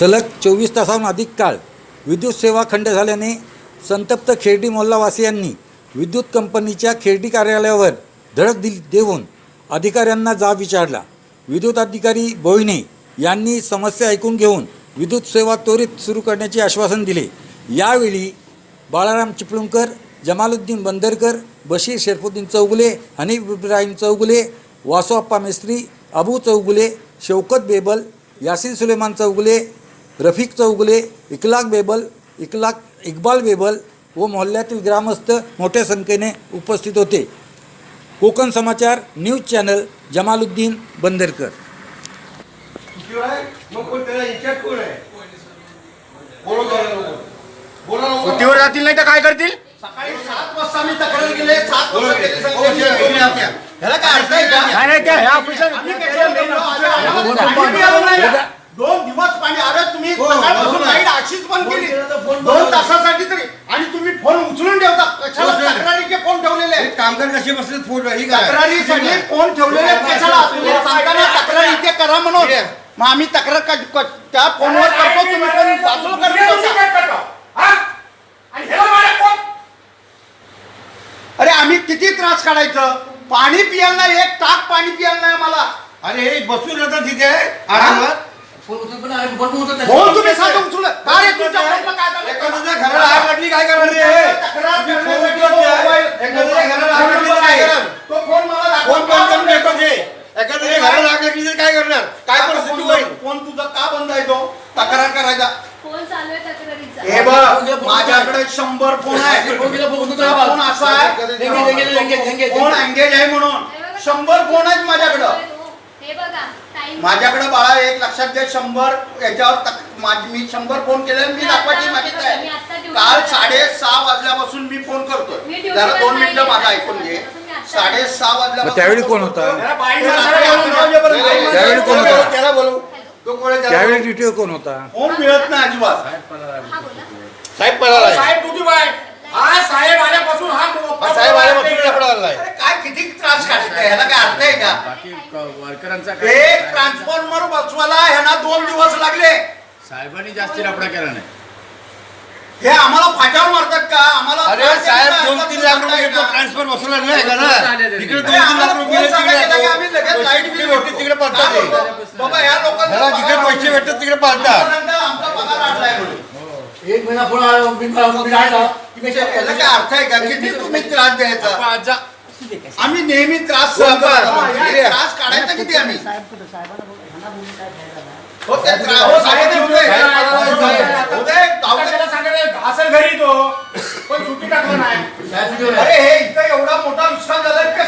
सलग चोवीस तासाहून अधिक काळ विद्युत सेवा खंड झाल्याने संतप्त खेर्डी मोल्लावासियांनी विद्युत कंपनीच्या खेर्डी कार्यालयावर धडक दिली देऊन अधिकाऱ्यांना जाब विचारला. विद्युत अधिकारी बोईने यांनी समस्या ऐकून घेऊन विद्युत सेवा त्वरित सुरू करण्याचे आश्वासन दिले. यावेळी बाळाराम चिपळूणकर जमालुद्दीन बंदरकर बशीर शेरफुद्दीन चौगुले हनीफ इब्राहिम चौगुले वासोअप्पा मिस्त्री अबू चौगुले शौकत बेबल यासिन सुलेमान चौगुले रफिक चौगुले इकलाक बेबल इकलाक इक्बाल बेबल व मोहल्ल्यातील ग्रामस्थ मोठ्या संख्येने उपस्थित होते कोकण समाचार न्यूज चॅनल जमालुद्दीन बंदरकर. सुट्टीवर जातील नाही तर काय करतील सकाळी सात वाजता मी तक्रार केली सात वाजता केली सांगितली. ह्याला काय अर्थ आहे का? पाणी. दोन दिवस पाणी अरे तुम्ही सकाळपासून लाइट अशीच बंद केली. दोन तासासाठी तरी. आणि तुम्ही फोन उचलून ठेवता. कशाला तक्रारीचे फोन ठेवलेले आहेत? कामगार कसे बसले फोन? ही काय? तक्रारीसाठी फोन ठेवलेले आहेत. कशाला तुम्ही सांगताना तक्रार इथे करा म्हणून. मग आम्ही तक्रार क- क- त्या फोनवर करतो तुम्ही पण बाजूला करतो? अरे आम्ही किती त्रास काढायचं? पाणी पियाला नाही एक टाक पाणी पियाला नाही आम्हाला. अरे हे बसून राहतात तिथे आरामात. फोन तुम्ही साधं उचललं का रे तुमच्या फोनला काय झालं? एखाद्याच्या घराला आग लागली काय करणार रे? तक्रार तुम्ही फोन करण्यासाठी उचलत नाही. मोबाईल- एखाद्याच्या घराला आग लागली तर काय करणार? तो फोन मला दाखवा. फोन बंद करून येतो ते एखाद्याच्या घराला आग लागली तर काय करणार? काय आता परिस्थिती फोन- होईल? फोन तुझा का बंद आहे तो? तक्रार करायचा. फोन चालू आहे तक्रारीचा. हे बघ माझ्याकडे शंभर फोन आहे तुझा फोन असा आहे. फोन एंगेज आहे म्हणून. शंभर फोन आहेत माझ्याकडं. माझ्याकडे बाळा एक लक्षात घे शंभर याच्यावर मी शंभर फोन केले मी दाखवायची मागित आहे काल साडे सहा वाजल्यापासून मी फोन करतोय. जरा दोन मिनिटं माझं ऐकून घे. साडे सहा वाजल्यापासून त्यावेळी कोण होता? त्यावेळी त्यावेळी कोण होता? त्याला बोलू. तो कोण त्यावेळी कोण होता? फोन मिळत नाही अजिबात. हा बोला. साहेब पळाला साहेब कुठे बाय हा साहेब आल्यापासून हा साहेब आल्यापासून लफडा झालाय अरे काय किती त्रास काढताय ह्याला काय अर्थ आहे का? वर्करांचा एक ट्रान्सफॉर्मर बसवायला ह्यांना दोन दिवस लागले. साहेबांनी जास्ती लफडा केला नाही. हे आम्हाला फाट्यावर मारतात का? आम्हाला अरे त्रास साहेब देतात दोन का? तीन लाख रुपये का? घेतो ट्रान्सफर बसवणार नाही का ना? तिकडे दोन तीन लाख रुपये गेले की पैसे भेटते तिकडे ते. बाबा लोकांना ह्याला जिकडे पगार पैसे. भेटतात तिकडे आतापर्यंत आमचा पगार वाढलाय म्हणून एक महिना मी याला काय अर्थ आहे का? किती तुम्ही त्रास द्यायचा? आजा आम्ही नेहमी त्रास सहन. करतो. हा. त्रास काढायचा किती आम्ही? साहेब कुठं? साहेबांना बोल- ह्यांना बोलून काय फायदा नाही. हो, ते त्रा- हो, साहेब, उदय, साहेब, साहेब, उदय, गावकरी- त्याला सांगायचं असेल घरी तो. पण सुट्टी टाकलं नाही. साहेब सुट्टीवर अरे आहे. हे इथं एवढा मोठा नुकसान झालं का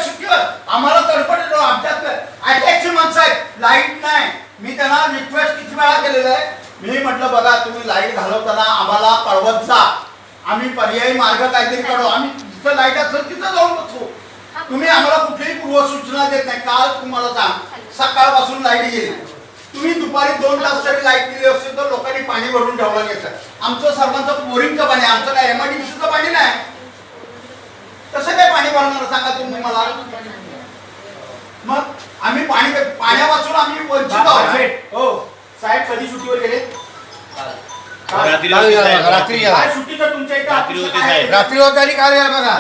आम्हाला तडफड येतो आमच्यात अटॅकची माणसं आहेत. लाइट नाही. मी त्यांना रिक्वेस्ट किती वेळा केलेलं आहे. मी म्हटलं बघा तुम्ही लाइट घालवताना आम्हाला कळवत जा. आम्ही पर्यायी मार्ग काहीतरी काढू. आम्ही जिथं लाइट असेल तिथं जाऊन बसू. तुम्ही आम्हाला कुठलीही पूर्वसूचना देत नाही. काल तुम्हाला सांग सकाळपासून लाइट गेली. तुम्ही दुपारी दोन तास जरी लाइट दिली असेल तर लोकांनी पाणी भरून ठेवलं घेतलं आमचं सर्वांचं बोरिंगचं पाणी आमचं काय एमआयडीसीचं पाणी नाही. कसं काय पाणी भरणार सांगा तुम्ही मला? मग आम्ही पाणी पाण्यापासून आम्ही वंचित आहोत. हो. साहेब कधी सुट्टीवर गेले? रात्री गेला. काय तुमच्या इथं रात्री होती काय? साहेब. रात्री होती आणि काल गेला बघा.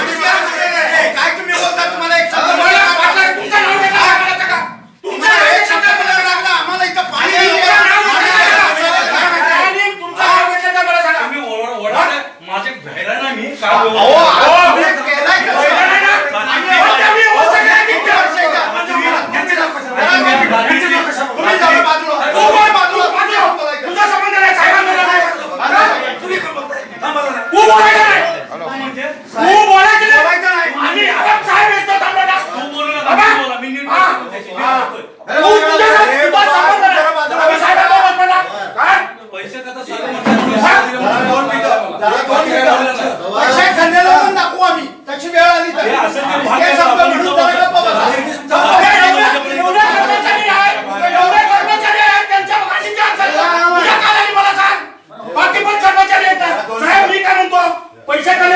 काय तुम्ही बोलता? तुम्हाला एक शब्द मला बोलायला वाटलं लागला? तुमचं नाव घेतलं, आम्हाला सांगा. तुम्हाला एक शब्द बोलायला लागला, आम्हाला इथं पाणी नाही. तुमचं नाव घेतलं, आणि तुमचं नाव घेतलं का मला सांगा. तुम्ही ओरड- ओरडताय. माझे बहिरा नाही मी काय अहो, बोलू? आज तुम्ही केलाय कसं? बहिरा नाही ना? आणि मग आम्ही हो सगळ्या किती वर्ष आहे का? तुम्ही जरा बाजूला तू बोल, बाजूला तू बाजूला हो. बोलायचं. तुझा संबंध नाही साहेबांबरोबर नाही. अरे, तू बोलायचं नाही. म्हणजे? तू बोलायचं नाही. बोलायचं नाही. आम्ही आता साहेब येतो थांबा ना. तू बोलू नका, बाबा. तू बोला. मी नीट हा. बोलतो त्याशी. मी बोलतोय. तू तुझा तुझा संबंध नाही. जरा बाजूला. आम्ही साहेबांबरोबर बोलला. काय? पैसे का सांगा म्हणतात. जरा दोन मिनिटं. जरा दोन मिनिटं. पैसे खंडेला पण दाखवू आम्ही त्याची वेळ आली तर हे असं ते भाग हे आहे शब्द आपण म्हणून इथं जरा गप्प बसा. एवढे एवढे- एवढे कर्मचारी आहेत. एवढे कर्मचारी आहेत. त्यांच्या मागाशीची अडचण आहे. तुझ्या कालाने मला सांग. बाकी पण कर्मचारी येतात साहेब मी काय म्हणतो पैसे काले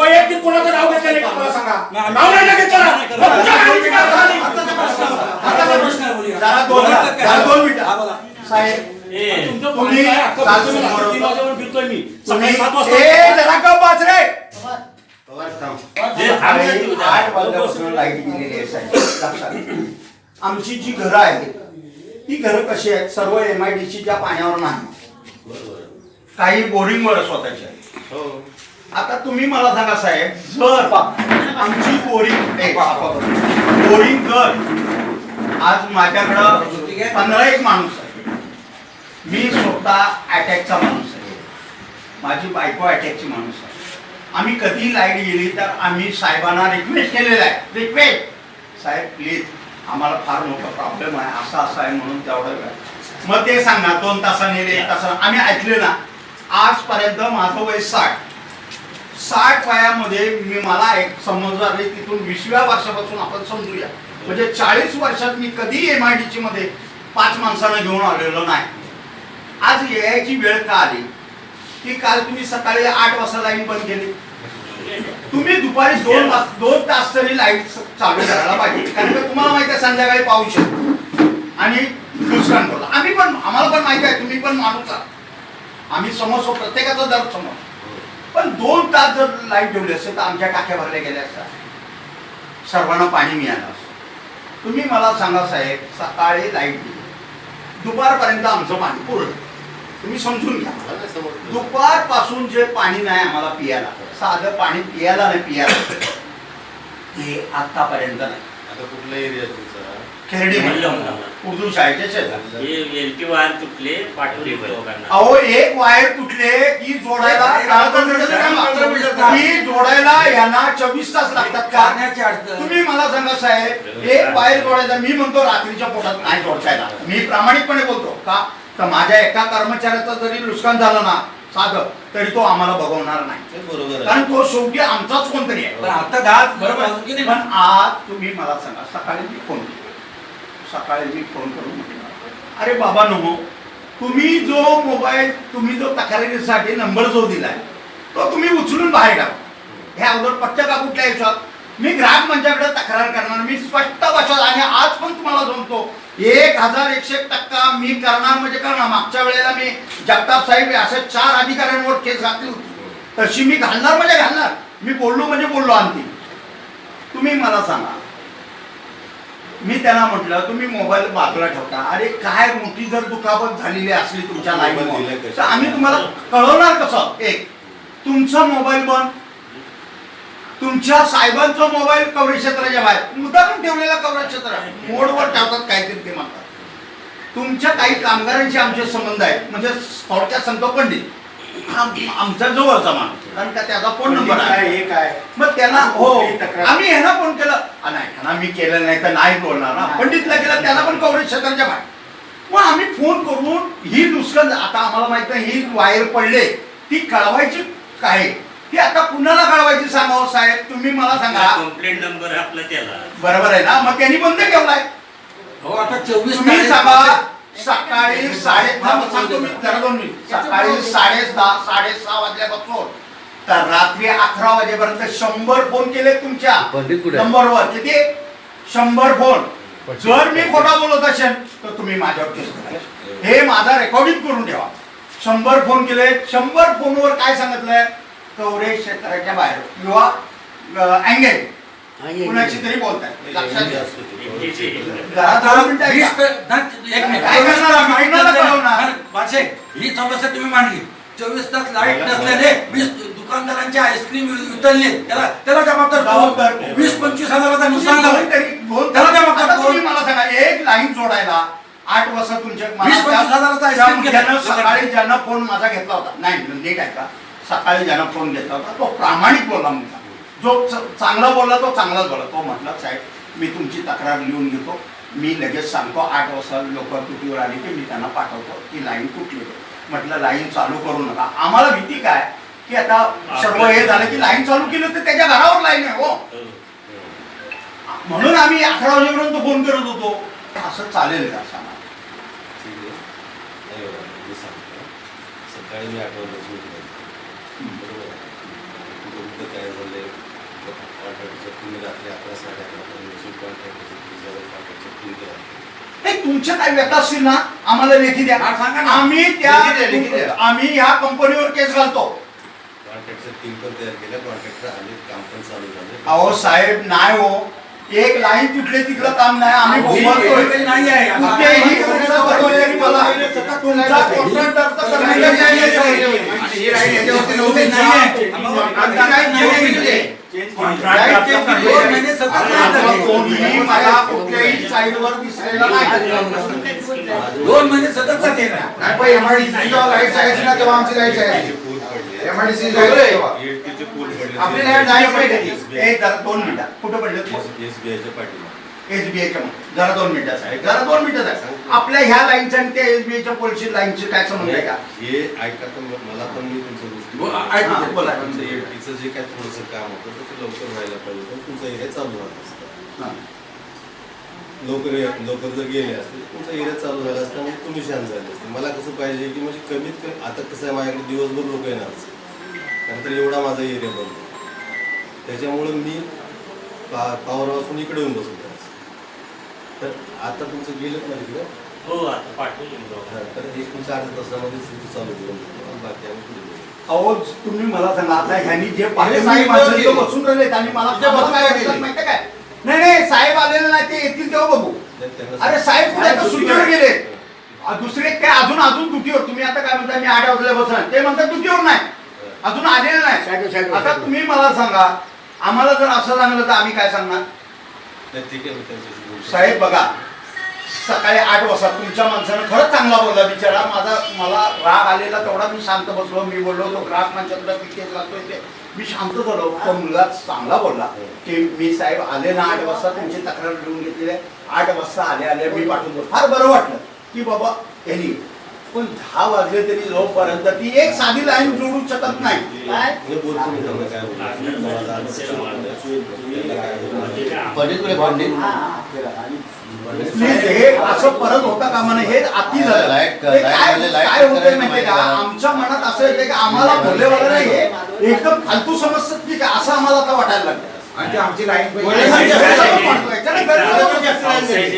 वैयक्तिक कोणाचं नाव घेतलं नाही का मला सांगा नाव नाही ना घेतलं ना. मग तुझ्या कानाची काय अडचण आहे? हाताचा प्रश्न आहे, बोलूया. जरा दोन बोला, मिनिटं, काय? जरा दोन मिनिटं. हा, बोला. साहेब ए, तुमचं तुम्ही म्हणणं काय? अख्खं काल फिरतोय मी, समोर तीन होता. वाजेवर फिरतोय मी तुम्ही सकाळी सात ए वाजता जरा गप बस रे आठ वाजल्यापासून लाइट गेलेली आहे साहेब. लक्षात. आमची जी घरं आहेत ती घरं कशी आहेत? सर्व एम आय च्या पाण्यावर नाही. काही बोरिंगवर स्वतःची आहेत. हो. आता तुम्ही मला सांगा साहेब जर पा- आमची बोरिंग बोरिंग जर आज माझ्याकडं पंधरा एक माणूस आहे मी स्वतः अटॅकचा माणूस आहे. माझी बायको अटॅकची माणूस आहे. आम्ही कधी लाइट गेली तर आम्ही साहेबांना रिक्वेस्ट केलेला आहे. रिक्वेस्ट साहेब प्लीज आम्हाला फार मोठा प्रॉब्लेम आहे. असा असा आहे म्हणून तेवढं वेळ. मग ते सांगा दोन तासाने एक तासाने. आम्ही ऐकले ना आजपर्यंत माझं वय साठ. साठ वयामध्ये मी मला एक समज आली तिथून वीसव्या वर्षापासून आपण समजूया. म्हणजे चाळीस वर्षात मी कधी एम आय डी मध्ये पाच माणसांना घेऊन आलेलो नाही. आज यायची वेळ का आली? की काल तुम्ही सकाळी आठ वाजता लाईन बंद केली. तुम्ही दुपारी दोन तास दोन तास तरी लाइट चालू करायला पाहिजे. कारण तुम्हाला माहिती आहे संध्याकाळी पाऊस येतो. आणि नुकसान बोला आम्ही पण आम्हाला पण माहिती आहे तुम्ही पण माणूस आहात. आम्ही समजतो प्रत्येकाचा दर समज पण दोन तास जर लाइट ठेवली असेल तर आमच्या टाक्या भरल्या गेल्या असतात. सर्वांना पाणी मिळालं असतं. तुम्ही मला सांगा साहेब सकाळी लाइट दिली. दुपारपर्यंत आमचं पाणी पुरलं. तुम्ही समजून घ्या. दुपारपासून जे पाणी नाही आम्हाला पियाला साधं पाणी पियाला नाही पियाला. हे आतापर्यंत नाही. आता कुठला एरिया तुमचा? खेरडी म्हणलं. उर्दू शाळेच्या शेजारी. हे एलटी वायर तुटले पाठवले अहो एक वायर तुटले की जोडायला की जोडायला यांना चोवीस तास लागतात का? तुम्ही मला सांगा साहेब एक वायर जोडायचा मी म्हणतो रात्रीच्या पोटात नाही जोडता येणार. मी प्रामाणिकपणे बोलतो का? तर माझ्या एका कर्मचाऱ्याचं जरी नुकसान झालं ना साधं तरी तो आम्हाला बघवणार नाही. बरोबर आहे. कारण तो शेवटी आमचाच कोणतरी आहे. पण आता दहा बरोबर. वाजून गेले. पण आज तुम्ही मला सांगा सकाळी मी फोन केला. सकाळी मी फोन करून म्हटलं अरे बाबा नो तुम्ही जो मोबाईल तुम्ही जो तक्रारीसाठी नंबर जो दिलाय तो तुम्ही उचलून बाहेर टाका. हे अगोदर पट्ट का कुठल्या याच्यात? मी ग्राहक मंचाकडे तक्रार करणार मी स्पष्ट भाषात आणि आज पण तुम्हाला सांगतो एक हजार एकशे एक टक्का मी करणार म्हणजे करणार. मागच्या वेळेला मी जगताप साहेब अशा चार अधिकाऱ्यांवर केस घातली होती. तशी मी घालणार म्हणजे घालणार. मी बोललो म्हणजे बोललो अंतिम. तुम्ही मला सांगा. मी त्यांना म्हटलं तुम्ही मोबाईल बाजूला ठेवता. अरे काय मोठी जर दुखापत झालेली असली तुमच्या कशाला? तर आम्ही तुम्हाला कळवणार कसं? एक तुमचा मोबाईल बंद. तुमच्या साहेबांचा मोबाईल कवरेज क्षेत्राच्या बाहेर. मुद्दाम ठेवलेला कवरेज क्षेत्र. मोडवर ठेवतात काहीतरी ते म्हणतात तुमच्या काही कामगारांशी आमचे संबंध आहेत. म्हणजे थोडक्यात सांगतो पंडित. आम- आमचा जवळचा माणूस कारण का त्याचा फोन नंबर आहे. हे काय? मग त्यांना हो? आम्ही ह्यांना फोन केलं. नाही ह्यांना मी केलं नाही तर नाही बोलणार ना पंडितला केलं त्याला पण कवरेज क्षेत्राच्या बाहेर. मग आम्ही फोन करून ही नुकसान आता आम्हाला माहीत नाही ही वायर पडले. ती कळवायची काय? ती आता कुणाला कळवायची सांगावं साहेब? तुम्ही मला सांगा. कंप्लेंट नंबर आपला त्याला. बरोबर आहे ना? मग त्यांनी बंद ठेवलाय हो आता चोवीस तुम्ही तारीख- सांगा सकाळी साडे सांगतो मी जरा दोन मिनिट. सकाळी साडे दहा साडेसहा वाजल्यापासून तर रात्री अकरा वाजेपर्यंत शंभर फोन केले तुमच्या. नंबरवर किती? शंभर फोन. जर मी खोटा बोलत असेल तर तुम्ही माझ्यावर केस करा. हे माझा रेकॉर्डिंग करून ठेवा. शंभर फोन केले शंभर फोनवर काय सांगितलंय? कवरेज क्षेत्राच्या बाहेर किंवा अँगेल कुणाची तरी बोलताय लक्षात घ्या मिनिटं वीस ऐका. एक मिनिट. काय करणार? नाही, ही समस्या तुम्ही मांडली चोवीस तास लाइट नसल्याने वीस दुकानदारांची आईस्क्रीम वितळली त्याला त्याला जबाबदार जबाबदार कोण? वीस पंचवीस हजाराचा नुकसान झालं तरी त्याला आता दोन. तुम्ही मला सांगा एक लाईन जोडायला आठ वाजता तुमच्या मला वीस पंचवीस त्या- हजाराचा त्या estimate घेतला. ज्यानं सकाळी ज्यानं फोन माझा घेतला होता नाही नीट ऐका सकाळी ज्यानं फोन घेतला होता तो प्रामाणिक बोलला म्हणता जो चांगला बोलला तो चांगलाच बोलला. तो म्हटला साहेब मी तुमची तक्रार लिहून घेतो. मी लगेच सांगतो आठ वाजता लोक तुटीवर आली की मी त्यांना पाठवतो. की लाईन तुटली म्हटलं लाईन चालू करू नका. आम्हाला भीती काय? की आता सर्व हे झालं की लाईन चालू केली तर त्याच्या घरावर लाईन आहे हो. म्हणून आम्ही अकरा वाजेपर्यंत फोन करत होतो. असं चालेल का? सांगा सकाळी मी आठ वाजता उठलो बरोबर आहे. कुठं कुठं काय झालंय कॉन्ट्रॅक्टच्या तुम्ही रात्री अकरा साडे अकरा नाही तुमच्या काय व्यथा असतील ना आम्हाला लेखी द्या. हा, सांगा ना. आम्ही लेखी द्या, लेखी त्या द्या. आम्ही ह्या कंपनीवर केस घालतो. कॉन्ट्रॅक्टच्या टीम पण तयार केल्या कॉन्ट्रॅक्टर आले काम पण चालू झाले. अहो साहेब नाही हो. एक लाईन तुटले तिकडं काम नाही. आम्ही. नाही आहे. कुठेही तुमचं कर्मचारी मला. तुमचा contractor तर कर्मचारी नाही आहे. साहेब. आणि हे राहील याच्यावरती नव्हते. दोन महिने सतत नाही आता झाले. कोणीही मला कुठल्याही साईडवर दिसलेला नाही. दोन महिने सतत जाते ना. नाही पण एमआयडीसी जेव्हा लाइट जायची ना तेव्हा आमची लाइट जायची एमआयडीसी आपली लाइट नाही पडली. दोन मिनिटं. कुठं पडले एसबीआयच्या पाठीला एसबीआयच्या जरा दोन मिनिटं साहेब. जरा दोन मिनिटं साहेब. आपल्या ह्या लाईनच्या आणि त्या एसबीआयच्या पॉलिसी लाईनची काय संबंध आहे का? हे ऐका तर म- मला पण मी तुमचं बोल. तुमचं एलटीचं जे काय थोडंसं काम होतं तर ते लवकर व्हायला पाहिजे पण तुमचा एरिया चालू झाला असता हा. लवकर लवकर जर गेले असते तुमचा एरिया चालू झाला असता म्हणजे तुम्ही शांत झाले असते मला कसं पाहिजे की म्हणजे कमीत कमी आता कसं आहे माझ्याकडे दिवसभर लोक येणार कारण तर एवढा माझा एरिया बनतो त्याच्यामुळं मी पा पावरापासून इकडे येऊन बसलो त्यावेळेस. तर आता तुमचं गेलं ना तिकडे हो आता पाठवून तर एक तुमच्या अर्ध्या तासामध्ये चालू करून बाकी आम्ही. अहो तुम्ही मला सांगा आता ह्यांनी जे पाहिजे हे साहेब माणसं. इथं बसून राहिले आणि मला इथे बसून काय माहितीये काय? नाही नाही साहेब आलेले नाही ते येतील तेव्हा बघू. अरे साहेब कुठे आता सुट्टीवर गेले. दुसरे काय अजून अजून दुटीवर तुम्ही आता काय म्हणता मी आठ वाजल्या बसणार ते म्हणतात दुटीवर नाही. अजून आलेले साहेब, नाही साहेब, आता साहेब. तुम्ही मला सांगा आम्हाला जर असं सांगलं तर आम्ही काय सांगणार. साहेब बघा. सकाळी आठ वाजता. तुमच्या माणसानं खरंच चांगला बोलला बिचारा. माझा मला राग आलेला तेवढा मी शांत बसलो. मी बोललो तो ग्राहक माझ्याकडे पिकेत लागतोय ते. मी शांत झालो. तो मुलगा चांगला बोलला. की मी साहेब आले ना आठ वाजता. तुमची तक्रार लिहून घेतलेली आहे. आठ वाजता आले आले मी पाठवून दिलं. फार बरं वाटलं की बाबा यांनी पण दहा वाजले तरी जोपर्यंत ती एक साधी लाईन जोडू शकत नाही. काय? आहे. प्लीज हे असं परत होता कामा नये हे अति झालं लाईट- ते काय लाइट काय होतंय माहितीये का आहे. आमच्या मनात असं येते की आम्हाला भोले वगैरे हे एकदम फालतू समजतात की काय असं आम्हाला आता वाटायला लागलं आणि ते आमची लाईन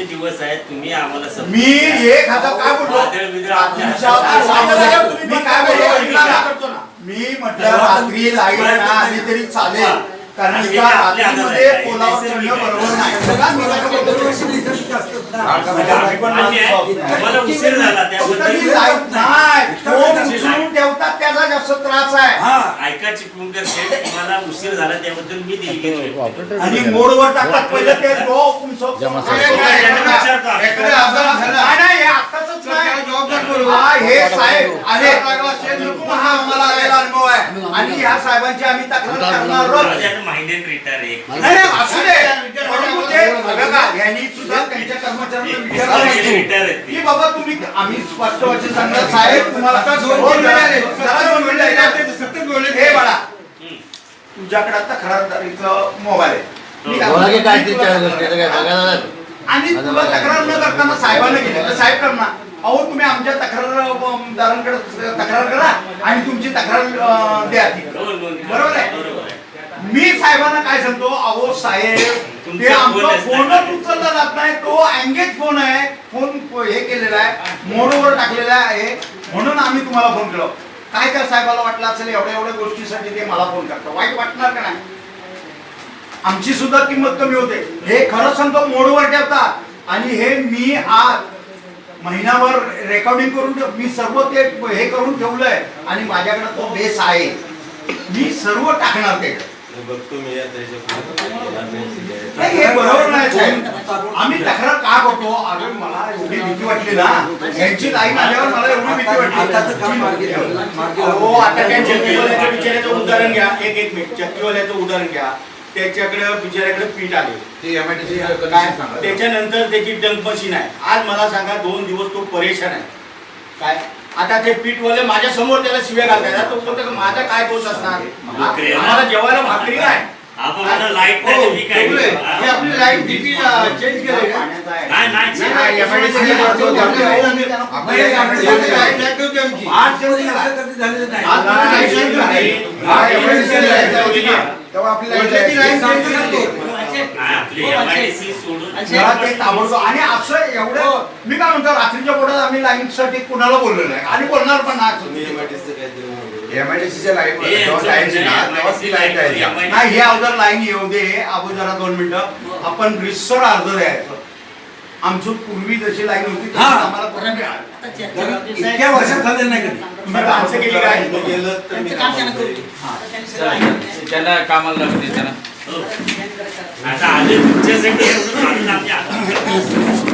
दिवस आहेत तुम्ही आम्हाला समजून मी घ्या. एक हजार काय बोललो वादळ बिदळ आपल्या तुमच्या हातात सामोरं मी काय बोललो ऐकला? मी म्हटलं रात्री लाइट ना आली तरी चालेल कारण का रात्रीमध्ये आहे. चढणं बरोबर नाही बघा, मी काय बोलतो. उशीर झाला त्याबद्दल ठेवतात जास्त त्रास आहे हा ऐका चिपळूणकर तुम्हाला उशीर झाला त्याबद्दल मी दिली घेतोय आणि मोडवर टाकतात पहिलं ते जो तुमचं. नाही, नाही, नाही, विचारतो. एखादा अपघात झाला. नाही, नाही, हे आत्ताचंच नाही. हा, हे साहेब हा आम्हाला आहे आणि ह्या साहेबांची आम्ही तक्रार करणार आहोत. माझ्या महिन्यात रिटायर आहे नाही, नाही, असू दे. परंतु ते बघा, यांनी सुद्धा त्यांच्या कर्मचाऱ्यांना विचारलं रिटायर नसतो. आहेत ते. की बाबा तुम्ही आम्ही स्पष्ट वचन सांगणार साहेब तुम्हाला दोन. जरा दोन. हे बाळा. तुझ्याकडे तक्रारदारीचं मोबाईल आहे मी काय बोला की काय म्हणतो? ते चार गोष्टी आता काय बघायला लागलं. आणि तुला तक्रार न करताना साहेबांना गेले तर साहेब करणार अहो तुम्ही आमच्या तक्रारदारांकडे तक्रार करा आणि तुमची तक्रार द्या बरोबर आहे? मी साहेबांना काय सांगतो अहो साहेब ते आमचा फोनच? उचलला जात नाही. तो अँगेज फोन आहे. फोन हे केलेला आहे. मोडवर टाकलेला आहे. म्हणून आम्ही तुम्हाला फोन केलो. काय त्या साहेबाला वाटलं असेल एवढ्या एवढ्या गोष्टीसाठी ते मला फोन करतो वाईट वाटणार का नाही? आमची सुद्धा किंमत कमी होते. हे खरं सांगतो मोडवर ठेवतात. आणि हे मी आज महिनाभर रेकॉर्डिंग करून मी सर्व ते हे करून ठेवलंय आणि माझ्याकडे तो बेस आहे. मी सर्व टाकणार ते. नाही. हे बरोबर नाही साहेब. आम्ही तक्रार का करतो? अरे मला एवढी भीती वाटली ना. यांची लाईन आल्यावर मला एवढी भीती आताचं काम वाटली मार्गी लावलं. मार्गी हो. आता त्या चक्कीवाल्याच्या बिचाऱ्याचं उदाहरण घ्या. एक एक मिनिट. चक्कीवाल्याचं उदाहरण घ्या. त्याच्याकडे बिचाऱ्याकडे पीठ आले ते काय सांगा. त्याच्यानंतर त्याची डंक मशीन आहे आज मला सांगा दोन दिवस तो परेशान आहे काय आता ते पीठवाले माझ्यासमोर त्याला शिव्या घालताय तो बोलतो का माझा काय दोष असणार. आम्हाला जेवायला भाकरी नाही आपण लाइट काय? हे आपली डीपी चेंज केली का. नाही नाही नाही, लाइट नाही आमची. असं कधी झालेलं नाही आज नाही. हा, लाइट. तेव्हा ताबडतोब. आणि असं एवढं मी काय म्हणतो रात्रीच्या पोटात आम्ही लाईनसाठी कुणाला बोललो नाही. आणि बोलणार पण. एमआयडीसीच्या लाईन हे लाईन नाही हे अगोदर लाईन येऊ दे. अगोदर जरा दोन मिनिटं. आपण रिसर अर्ज द्यायचं. आमचं पूर्वी जशी लाईन होती तशी हा. आम्हाला करून मिळाली. इतक्या वर्षात झाले नाही कधी. तुम्ही माणसं केली काय तुम्ही गेलं तर मी. त्याला कामाला लागते त्याला. आता आले तुमच्यासाठी आम्ही